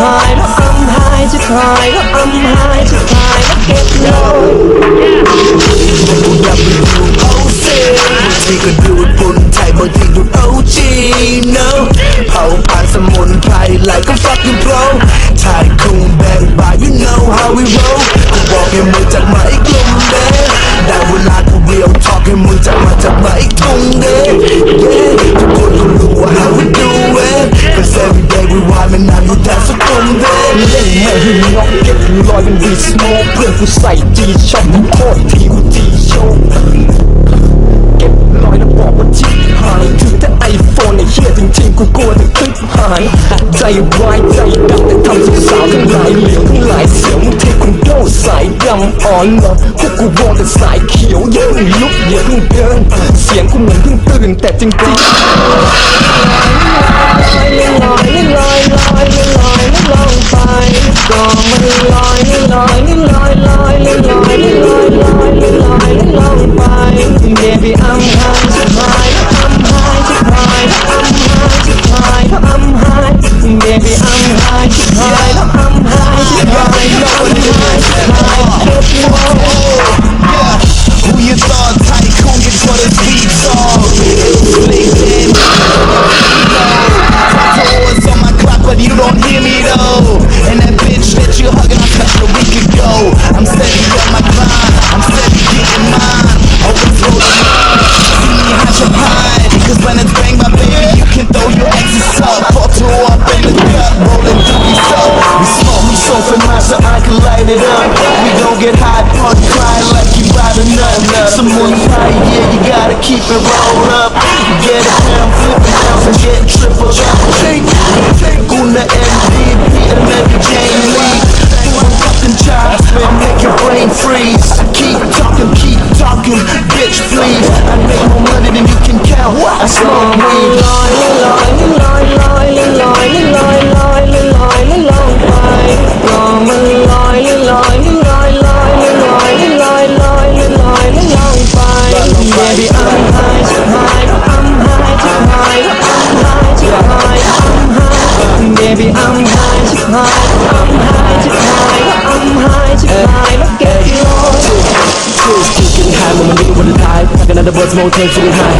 หายรักอำหายจะคอยรักอำหายจะคอยรักเก็บโน้เอาบางที่ก็ดูดบุญใจบางทีดูดเอจีเน้เผาปานสมุนไพรไหลก็ fucking pro ถ่ายคุงแบงบาย you know how we roll กูบอกให้มึงจัดมาอีกลุ่มเด้ได้เวลากูเรียวทอกให้มึงจัดมาจับมาอีกทุ่งเด้ น็อกเก็บลอยเป็นวีสโมเพื่อนกูใส่จีช็อปโคตรทีกูจีโชว์เก็บลอยแล้วบอกว่าชิบหายถือแต่ไอโฟนไอ้เหี้ยจริงๆกูกลัวแต่คลิปหายใจร้ายใจดำแต่ทำสาวทั้งหลายเหลวทั้งหลายเสียวมึงเทคอนโดสายดำอ่อนเหรอพวกกูวอนแต่สายเขียวเยังลุกอย่าเพิ่งเดินเสียงกูเหมือนเพิ่งตื่นแต่จริงๆ ไปก็มันลอยลอยลอยลอยลอยลอยลอย no time feeling high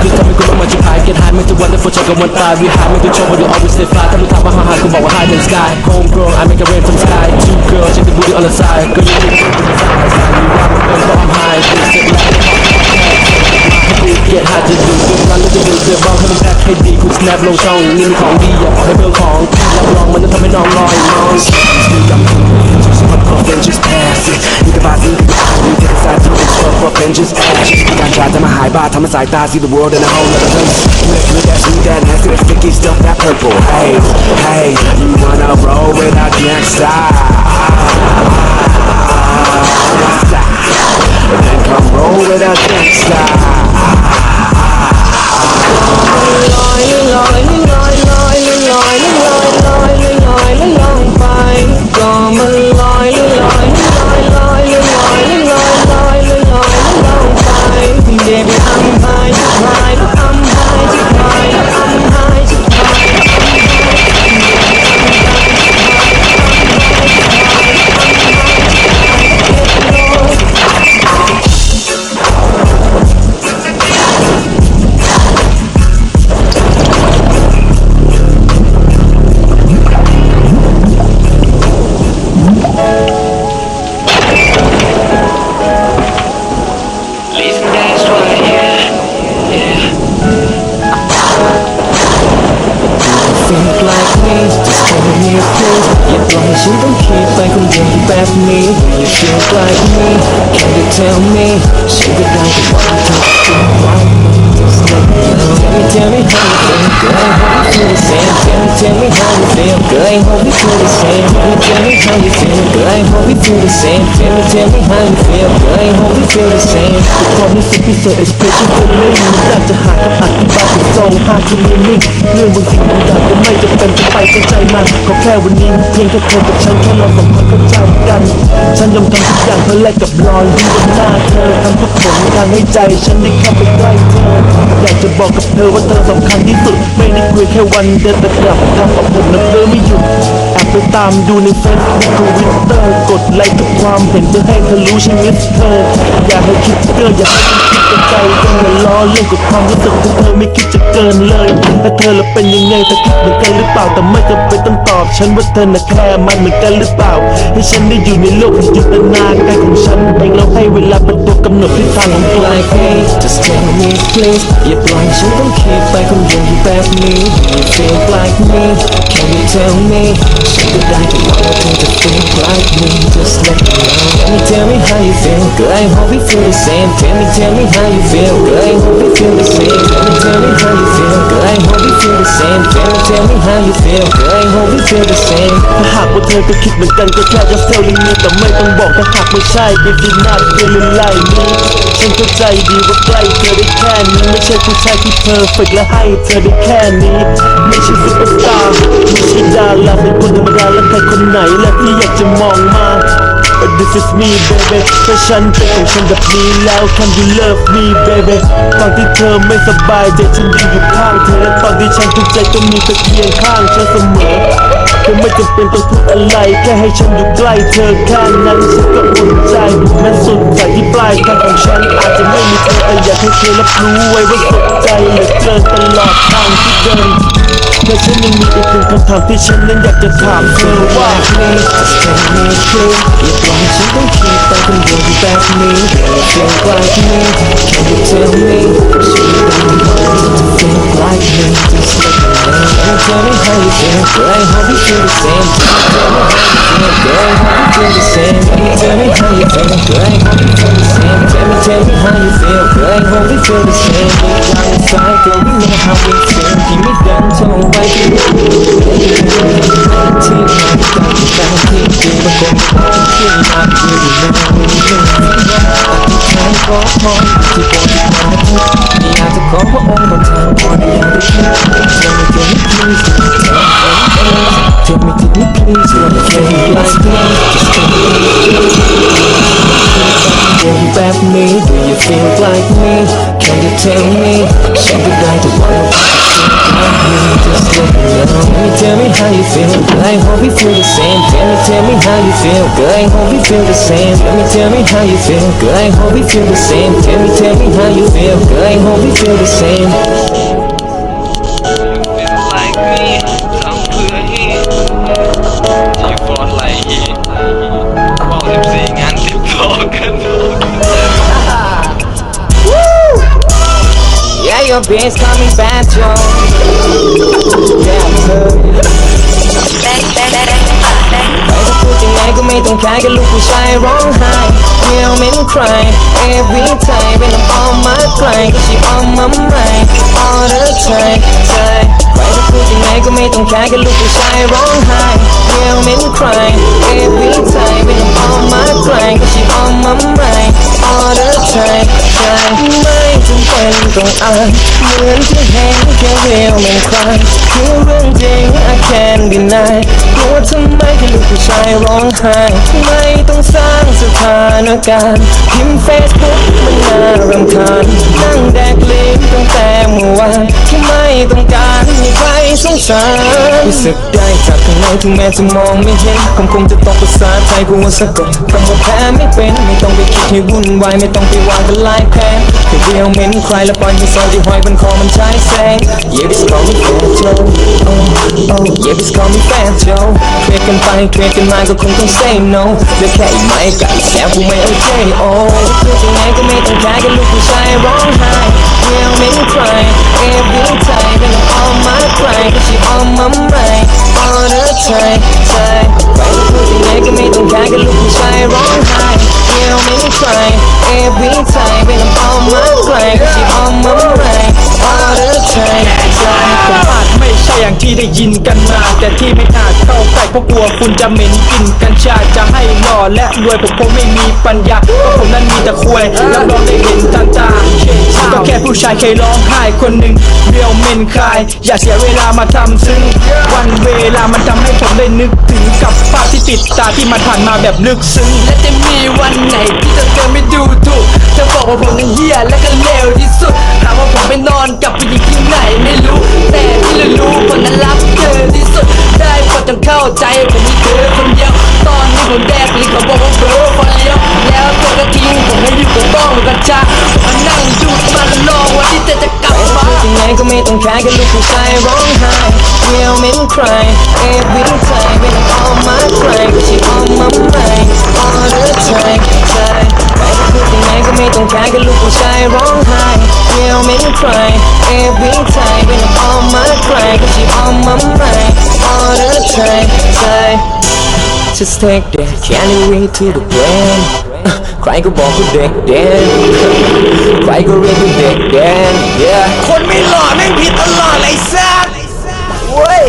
Please tell me good much you high Get high ไม่จะวันและฝนจะกับวันตาย We high ไม่ต้องโชว์ but you always stay fly ถ้ามึงถามว่า how high กูบอกว่า high than sky Home girl I make a rain from sky Two girl check the booty on the side Girl you need to get the side Side you rock and but I'm high Please sit back Get high just do good run แล้วจะดึงเสื้อบ้างให้มันแพ็คให้ดีกู snap ลงช่องนี่มันของดีอย่าปล่อยให้เบลของรับรองมันจะทำให้น้องลอยน้อง up and just pass it 你的把子比不好，你 take a side to the up up and just ass it 不敢站在那海坝，他们在大 see the world in a whole other place Do that, do that, do that nasty, that sticky stuff, that purple Hey, Hey, you wanna roll with our gangsta? Then come roll with our gangsta me? Will feel like me? Can you tell me? Sugar like talking Girl I hope you feel the same Tell me tell me how you feel Girl I hope you feel the same Tell me tell me how you feel Girl I I hope we feel the same Tell me tell me how you feel Girl I hope we feel the same ความรู้สึกพิเศษ expression feeling อยากจะหาคำอธิบายที่ตรงหาที่มีนิ่งเรื่องบางสิ่งบางอย่างก็ไม่จำเป็นจะไปเข้าใจมันขอแค่วันนี้เพียงแค่เธอกับฉันแค่เราสองคนเข้าใจกัน ฉันยอมทำทุกอย่างเพื่อแลกกับรอยยิ้มบนหน้าเธอทำทุกผลทางให้ใจ ฉันได้เข้าไปใกล้เธออยากจะบอกกับเธอว่าเธอสำคัญที่สุดไม่ได้คุยแค่วันเดียวแต่กลับทำเอาผมนั้นเธอไม่หยุดแอบไปตามดูในเฟซบุ๊กทวิตเตอร์กดไลค์ทุกความเห็นเพื่อให้เธอรู้ฉันมิสเธอ อยากให้คิดเกินอยากให้คิดกันใจกันอย่าล้อเล่นกับความรู้สึกที่เธอไม่คิดจะเกินเลยถ้าเธอละเป็นยังไงเธอคิดเหมือนกันหรือเปล่าแต่ไม่จำเป็นต้องตอบ ฉันว่าเธอน่ะแค่มันเหมือนกันหรือเปล่า ให้ฉันได้อยู่ในโลกที่จินตนาการของฉันเองเราให้เวลาเป็นตัวกำหนดทิศทางของตัว Like me just tell me please อย่าปล่อยฉันต้องคิดไปคนเดียวอยู่แบบนี้ Do you feel like me Can you tell me ฉันก็ได้แต่หวังว่าเธอจะ feel like me Just let me know Let me tell me how you feel Girl I hope we feel the same Tell me tell me how you feel Girl I hope we feel the same Let me tell me how you feel Girl I hope we feel the same Tell me tell me how you feel Girl I hope we feel the same ถ้าหากว่าเธอก็คิดเหมือนกันก็แค่ just telling me แต่ไม่ต้องบอกถ้าหากไม่ใช่ if you not feeling like me ฉันเข้าใจดีว่าใกล้เธอได้แค่นี้ไม่ใช่ผู้ชายที่ perfect และให้เธอได้แค่ค่นี้ ไม่ใช่ซุปเปอร์สตาร์ไม่ใช่ดาราเป็นคนธรรมดาและใครคนไหนและที่อยากจะมองมา But this is me baby ถ้าฉันเป็นของฉันแบบนี้แล้ว Can you love me baby ตอนที่เธอไม่สบายใจฉันยืนอยู่ข้างเธอและตอนที่ฉันทุกข์ใจก็มีเธอเคียงข้างฉันเสมอเธอไม่จำเป็นต้องพูดอะไร แค่ให้ฉันอยู่ใกล้เธอแค่นั้นฉันก็อุ่นใจแม้สุดใจที่ปลายทางของฉันอาจจะไม่มีเธอแต่อยากให้เธอรับรู้ไว้ว่าสุดใจเหลือเกินตลอดทางที่เดิน แต่ฉันยังมีอีกหนึ่งคำถามที่ฉันนั้นอยากจะถามเธอว่า Please just tell me please อย่าปล่อยให้ฉันต้องคิดไปคนเดียวอยู่แบบนี้ Feel like me Can you tell me ฉันต้องการจะ feel like me Just let me know Can you tell me how you feel Girl I hope you feel the same Tell me how you feel Girl I hope you feel the same Tell me tell me how you feel Girl I hope you feel the same Tell me tell me how you feel Girl I hope you feel the same Deep down inside girl we know how we feel Give me that tone Tell me tell me please Tell me tell me like me Just tell Can you back me? Do you feel like me? Can you tell me? Should we die to one of us? Just let me know Can you tell me how you feel? Girl, I hope you feel the same Tell me, tell me how you feel Girl, I hope you feel the same Let me tell me how you feel Girl, I hope you feel the same Tell me, tell me how you feel Girl, I hope you feel the same You feel like me? Come here. You fall like me? Call Boah, Lipsing an dem Talken. Your bitch call me bad Joe. Yeah, I'm good. ไปจะพูดยังไงก็ไม่ต้องแคร์กับลูกผู้ชายร้องไห้ Feel me cry every time when I'm on my grind Cause she on my mind all the time time ไปจะพูดยังไงก็ไม่ต้องแคร์กับลูกผู้ชายร้องไห้ Feel me cry every time when I'm on my grind Cause she on my mind all the time time ไม่จำเป็นต้องอ่านเหมือนที่เห็นแค่เรียวมันคลายคือเรื่องจริง I can't deny กลัวทำไมแค่ลูกผู้ชายร้องไห้ไม่ต้องสร้างสถานการพิมพ์ Facebook มันน่ารำคาญนั่งแดกเลิ้นตั้งแต่เมื่อวานที่ไม่ต้องการมีใครสงสารรู้สึกได้จากข้างในถึงแม้จะมองไม่เห็นคงคงจะต้องภาษาไทยกูว่าสะกดคำว่าแพ้ไม่เป็นไม่ต้องไปคิดให้วุ่นวายไม่ต้องไปวางกันลายแพ้แค่เดียวเหม็นใครแล้วปล่อยให้ซอยที่ห้อยบนคอมันใช้แสง Yeah this call me Fat Joe oh oh yeah this call me Fat Joe เครียดกันไปเครียดกันมาก็คงต้อง say no เหลือแค่อีกไม้กับอีกแสบกูไม่เอ้พูดยังไงก็ไม่ต้องแคร์กับลูกผู้ชายร้องไห้ Yeah make me cry every time when I'm on my grind Cause she on my mind all the time time ไปพูดยังไงก็ไม่ต้องแคร์กับลูกผู้ชายร้องไห้ Yeah make me cry every time when I'm on my grind Cause she on my mind all the time time อาจไม่ใช่อย่างที่ได้ยินกันมา แต่ที่ไม่อาจเข้าใกล้เพราะกลัวคุณจะเหม็นกลิ่นกัญชาจะให้หล่อและรวยผมคงไม่มีปัญญาเพราะผมนั้นมีแต่ควยรับรองได้เห็นตาตาก็แค่ผู้ชายเคยร้องไห้คนหนึ่งเรียวเมนคลาย อย่าเสียเวลามาทำซึ้งวันเวลามันทำให้ผมได้นึกถึงกับภาพที่ติดตาที่มันผ่านมาแบบลึกซึ้งและจะมีวันไหนที่เธอเธอไม่ดูถูกเธอบอกว่าผมนั้นเหี้ยและก็เลวที่สุดถามว่าผมไปนอนกับผู้หญิงที่ไหนไม่รู้แต่ที่รู้ๆผมนั้นรักเธอที่สุดได้โปรดจงเข้าใจผมมีเธอคนเดียวตอนนี้ผมแดกลิ้นเขาบอกว่าเบลอร์คนเดียวแล้วเธอก็ทิ้งผมให้อยู่กับบ้องกัญชาผมานั่งดูมากันรอวันที่เธอจะกลับมายังไงก็ไม่ต้องแคร์กันลูกผู้ชายร้องไห้เรียวเมนคลาย every time when I'm on my cry ก็ชิ on my mind all the time ใช่ใครจะพูดยังไงก็ไม่ต้องแคร์กันลูกผู้ชายร้องไห้เรียวเมนคลาย every time when I'm on my cry ก็ชิ on my mind all the time ใช่ Just take that candy ring to the brain ใครก็บอกกูเด็กเด่นใครก็เรียกกูเด็กเด่น yeah คนไม่หล่อแม่งผิดตลอดเลยแซ่บเว้ย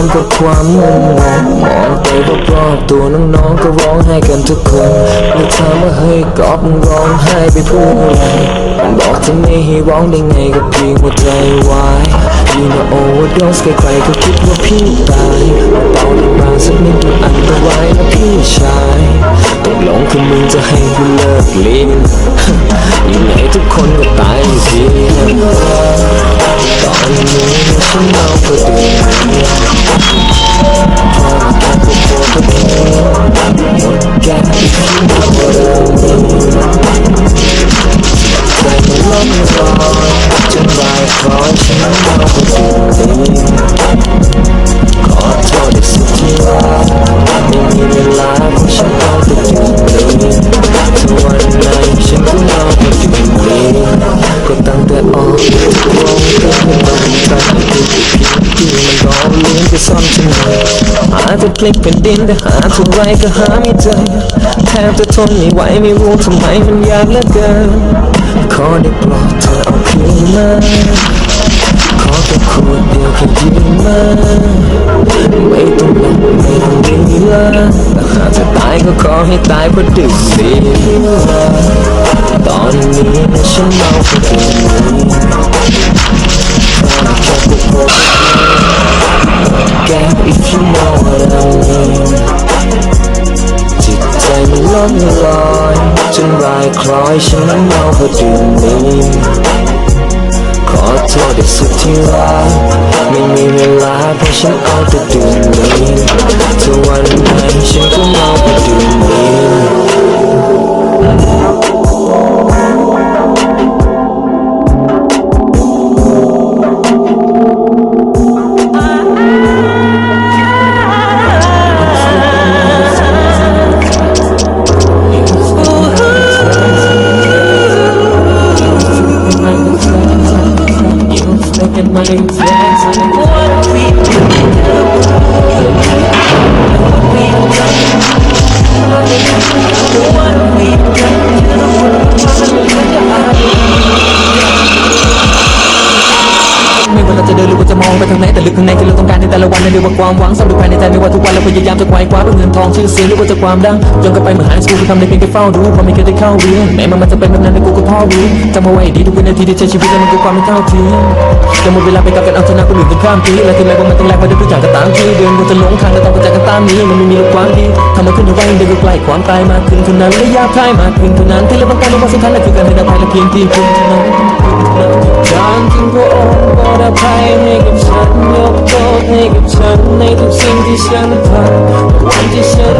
มาพร้อมกับความมึนงงมองไปรอบๆตัวน้องๆก็ร้องไห้กันทุกคนเลยถามว่าเฮ้ยกอบมึงร้องไห้ไปเพื่ออะไรบอกจะไม่ให้ร้องได้ไงก็เพียงหัวใจวายพี่มาโอเวอร์ดสใครๆก็คิดว่าพี่ตายเอาเป่าได้มาสักนิดมันอันตรายนะพี่ชายตกลงคือมึงจะให้กูเลิกลิ้นยังไงทุกคนก็ตายสิต อนนี้ฉันเมาก็ดื่มพอแค่พวกตัวก็เธอหมดแก้อีกทีก็เริ่มใจมันล้มลอยจนบ่ายคล้อยฉันเมาก็ดื่มดีขอโทษได้สุดที่รักไม่มีเวลาเพราฉันเอาแต่ดื่มดีทุกวันไหนฉันก็เมาก็ดื่มดีก็ตั้ง แต่ออกจากโรงเรียนไม่ต้องใจคือเพีที่มันรอเลี้ยงจะซ่อนฉันไว้หาจจะพลิกแผ่นดินแต่หาเท่าไรก็หาไม่เจอแทบจะทนไม่ไหวไม่รู้ทำไมมันยากเหลือเกินขอได้โปรดเธอเอาคืนมาขอแค่ขวดเดียวแค่ยืมมาไม่ต้องหลบไม่ต้องดีละแต่หากจะตายก็ขอให้ตายเพราะดื่มดีละ ตอนนี้นฉันเมาเพราะดื่มนี้ขอแค่พวกพวกแก if you know what I mean จิตใจมันล้มลอยจนรายคล้อยฉันเมาเพราะดื่มนี้ขอโทษได้สุดที่รักไม่มีเวลาเพราะฉันเอาแต่ดื่มนี้ นั่นเรียกว่าความหวังซ่อนอยู่ภายในใจไม่ว่าทุกวันเราพยายามจะไขว่คว้าเพื่อเงินทองชื่อเสียงหรือว่าจะความดังจนกันไปเหมือนหายสกูลทำได้เพียงแค่เฝ้าดูเพราะไม่เคยได้เข้าเรียนแม้มันจะเป็นแบบนั้นแต่กูก็พอรู้จำเอาไว้ดีทุกวินาทีที่ใช้ชีวิตแล้วมันคือความไม่เท่าเทียมจะหมดเวลาไปกับการเอาชนะคนอื่นจนข้ามปีและถึงแม้ว่ามันต้องแลกมาด้วยทุกอย่างก็ตามที่เดินบนจะหลงทางและต้องกระจายกันตามนี้มันไม่มีหลักความดีทำมันขึ้นเอาไว้เดินใกล้ความตายมากขึ้นเท่านั้นและยากทายมากขึ้นเท่านั้นที่เราต้องการรู้ว่าสุดท้ายนั่นคือการให้อภัยและเพียงที่คุณเท่านั้น จานถึงพระองค์โปรดอภัยให้กับฉันยกโทษให้กับฉันในทุกสิ่งที่ฉันทำวันที่ฉัน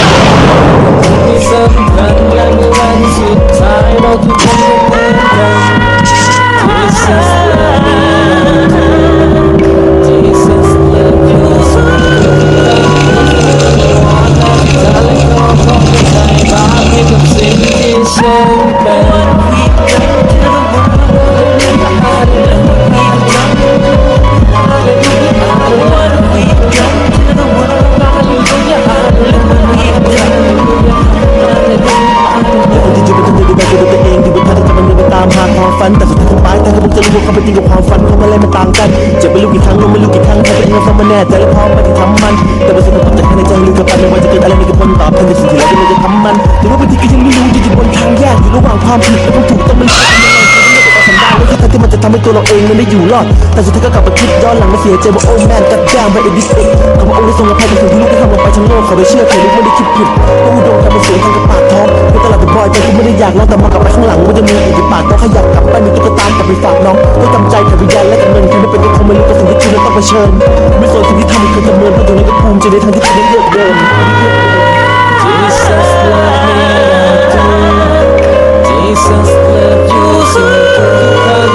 ที่สำคัญและเมื่อวันสุดท้ายเราทุกคนจะเหมือนกัน Jesus love me Jesus love you จะเล่นก็เพราะใจบาปให้กับสิ่งที่ฉัน ว่างความผิดกับความถูกต้องมันจะทำยังไงสันดานและที่ที่มันจะทำให้ตัวเราเองมันได้อยู่รอด แต่สุดท้ายก็กลับมาคิดย้อนหลังมาเสียใจว่าโอ้แมนกัดย่างไปเอ็ดดิสเอ็กคำว่าโอ้ได้ทรงอภัยในสิ่งที่ลูกได้ทำลงไปทั้งโลกขอไปเชื่อเธอลูกไม่ได้คิดผิดก็อุดมการเป็นเสียงทางกับปากท้องไม่ตลอดเป็นบอยใจกูไม่ได้อยากแล้วแต่มากลับไปข้างหลังมันจะมีอีกปากต้องขยับกลับไปมีตุ๊กตากลับไปฝากน้องก็จำใจกับวิญญาณและกับเงินแค่ไม่เป็นก็คงไม่รู้กับสิ่งที่ชีวิตต้องเผชิญไม่สนสิ่งที่ทำมันคือจำเนินเพราะตรงนี้ก็ภูมิใจในทางที่ชีวิตเลือกเดิน Jesus love me Jesus love you